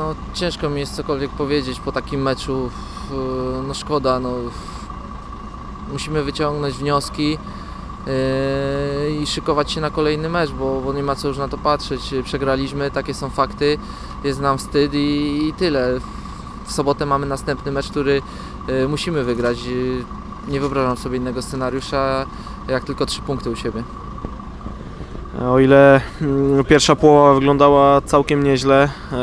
no ciężko mi jest cokolwiek powiedzieć po takim meczu. No szkoda, no. Musimy wyciągnąć wnioski yy, i szykować się na kolejny mecz, bo, bo nie ma co już na to patrzeć. Przegraliśmy, takie są fakty, jest nam wstyd i, i tyle. W sobotę mamy następny mecz, który yy, musimy wygrać. Yy, Nie wyobrażam sobie innego scenariusza, jak tylko trzy punkty u siebie. O ile mm, pierwsza połowa wyglądała całkiem nieźle, e,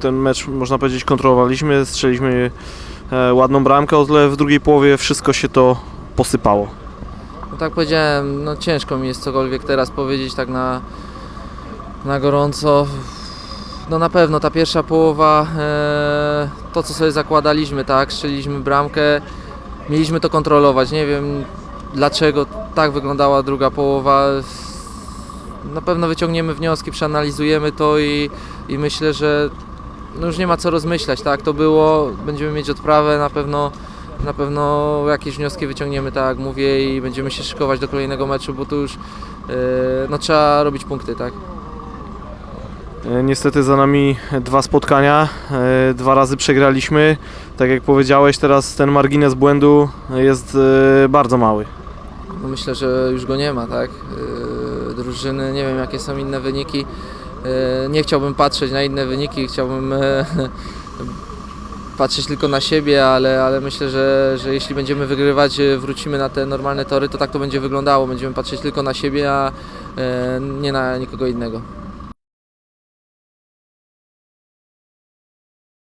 ten mecz można powiedzieć kontrolowaliśmy, strzeliśmy e, ładną bramkę, o tyle w drugiej połowie wszystko się to posypało. No tak powiedziałem, no ciężko mi jest cokolwiek teraz powiedzieć tak na, na gorąco. No na pewno ta pierwsza połowa, e, to co sobie zakładaliśmy, tak, strzeliliśmy bramkę, mieliśmy to kontrolować. Nie wiem dlaczego tak wyglądała druga połowa. Na pewno wyciągniemy wnioski, przeanalizujemy to i, i myślę, że no już nie ma co rozmyślać, tak, to było, będziemy mieć odprawę, na pewno na pewno jakieś wnioski wyciągniemy, tak jak mówię, i będziemy się szykować do kolejnego meczu, bo tu już e, no, trzeba robić punkty, tak? E, Niestety za nami dwa spotkania, e, dwa razy przegraliśmy. Tak jak powiedziałeś, teraz ten margines błędu jest bardzo mały. No, myślę, że już go nie ma, tak? E, drużyny, nie wiem jakie są inne wyniki. E, nie chciałbym patrzeć na inne wyniki, chciałbym e, patrzeć tylko na siebie, ale, ale myślę, że, że jeśli będziemy wygrywać, e, wrócimy na te normalne tory, to tak to będzie wyglądało. Będziemy patrzeć tylko na siebie, a e, nie na nikogo innego.